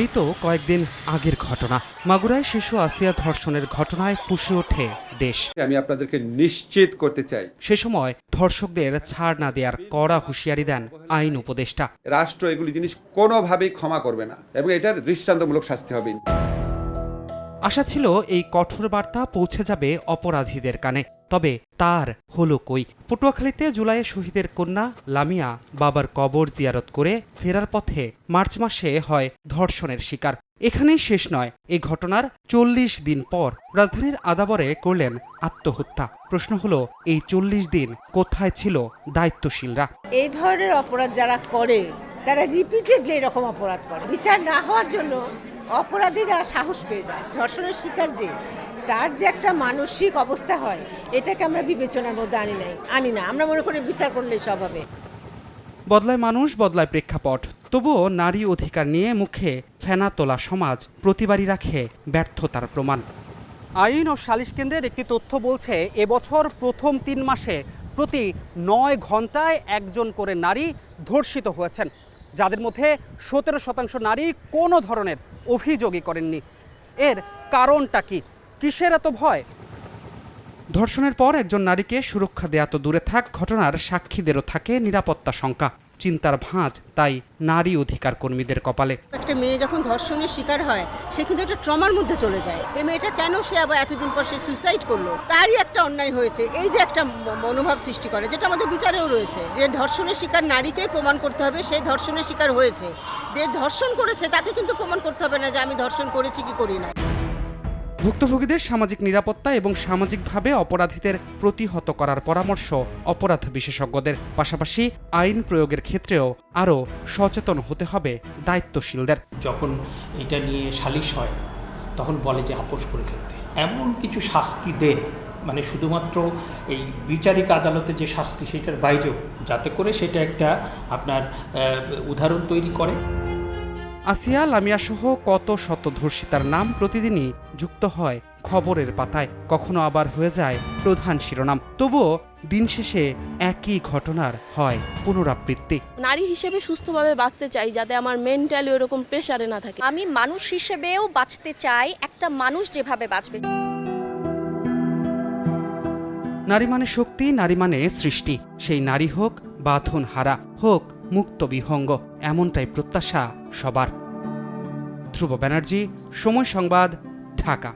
এই তো কয়েকদিন আগের ঘটনা। মাগুরায় শিশু আসিয়া ধর্ষণের ঘটনায় ফুসে ওঠে দেশ। আমি আপনাদেরকে নিশ্চিত করতে চাই। সে সময় ধর্ষকদের ছাড় না দেওয়ার কড়া হুঁশিয়ারি দেন আইন উপদেষ্টা। রাষ্ট্র এগুলি জিনিস কোনোভাবেই ক্ষমা করবে না এবং এটার দৃষ্টান্তমূলক শাস্তি হবে আশা ছিল এই কঠোর বার্তা পৌঁছে যাবে অপরাধীদের কানে। তবে তার হলো কই? পটুয়াখালীতে জুলাইয়ে শহীদের কন্যা লামিয়া বাবার কবর জিয়ারত করে ফেরার পথে মার্চ মাসে হয় ধর্ষণের শিকার। এখানেই শেষ নয় এই ঘটনার চল্লিশ দিন পর রাজধানীর আদাবরে করলেন আত্মহত্যা। প্রশ্ন হলো, এই চল্লিশ দিন কোথায় ছিল দায়িত্বশীলরা? এই ধরনের অপরাধ যারা করে, তারা রিপিটেডলি এরকম অপরাধ করে। বিচার না হওয়ার জন্য অপরাধীরা সাহস পেয়ে যায়। ধর্ষণের শিকার যে তার যে একটা মানসিক অবস্থা হয় এটাকে আমরা বিবেচনার মধ্যে আনি নাই আনি না। আমরা মনে করি বিচার করলেই সব হবে। বদলায় মানুষ বদলায় প্রেক্ষাপট। তবুও নারী অধিকার নিয়ে মুখে ফেনা তোলা সমাজ প্রতিবারই রাখে ব্যর্থতার প্রমাণ। আইন ও সালিশ কেন্দ্রের একটি তথ্য বলছে এবছর প্রথম তিন মাসে প্রতি নয় ঘন্টায় একজন করে নারী ধর্ষিত হয়েছেন। যাদের মধ্যে সতেরো শতাংশ নারী কোনো ধরনের অভিযোগই করেননি। এর কারণটা কি? কিসের এত ভয়? ধর্ষণের পর একজন নারীকে সুরক্ষা দেয়া তো দূরে থাক, ঘটনার সাক্ষীদেরও থাকে নিরাপত্তা শঙ্কা। চিন্তার ভাঁজ, তাই নারী অধিকার কর্মীদের কপালে। একটা মেয়ে যখন ধর্ষণের শিকার হয়, সে কিন্তু একটা ট্রমার মধ্যে চলে যায়। এই মেয়েটা কেন সে আবার এতদিন পর সে সুইসাইড করল? তারই একটা অন্যায় হয়েছে। এই যে একটা মনোভাব সৃষ্টি করে, যেটা আমাদের বিচারেও রয়েছে, যে ধর্ষণের শিকার নারীকে প্রমাণ করতে হবে, সে ধর্ষণের শিকার হয়েছে। যে ধর্ষণ করেছে, তাকে কিন্তু প্রমাণ করতে হবে না যে আমি ধর্ষণ করেছি কি করি না ভুক্তভোগীদের সামাজিক নিরাপত্তা এবং সামাজিকভাবে অপরাধীদের প্রতিহত করার পরামর্শ অপরাধ বিশেষজ্ঞদের পাশাপাশি আইন প্রয়োগের ক্ষেত্রেও আরও সচেতন হতে হবে দায়িত্বশীলদের। যখন এটা নিয়ে সালিশ হয়, তখন বলে যে আপোষ করে ফেলতে। এমন কিছু শাস্তি দেন মানে শুধুমাত্র এই বিচারিক আদালতে যে শাস্তি, সেটার বাইরেও, যাতে করে সেটা একটা আপনার উদাহরণ তৈরি করে। আসিয়া লামিয়া সহ কত শত ধর্ষিতার নাম প্রতিদিনই যুক্ত হয় খবরের পাতায় কখনো আবার হয়ে যায় প্রধান শিরোনাম। তবুও দিন শেষে একই ঘটনার হয় পুনরাবৃত্তি। নারী হিসেবে সুস্থভাবে বাঁচতে চাই যাতে আমার মেন্টালি ওরকম প্রেশারে না থাকে। আমি মানুষ হিসেবেও বাঁচতে চাই একটা মানুষ যেভাবে বাঁচবে। নারী মানে শক্তি নারী মানে সৃষ্টি। সেই নারী হোক বাঁধন হারা হোক মুক্ত বিহঙ্গ এমনটাই প্রত্যাশা সবার। ধ্রুব ব্যানার্জি সময় সংবাদ ঢাকা।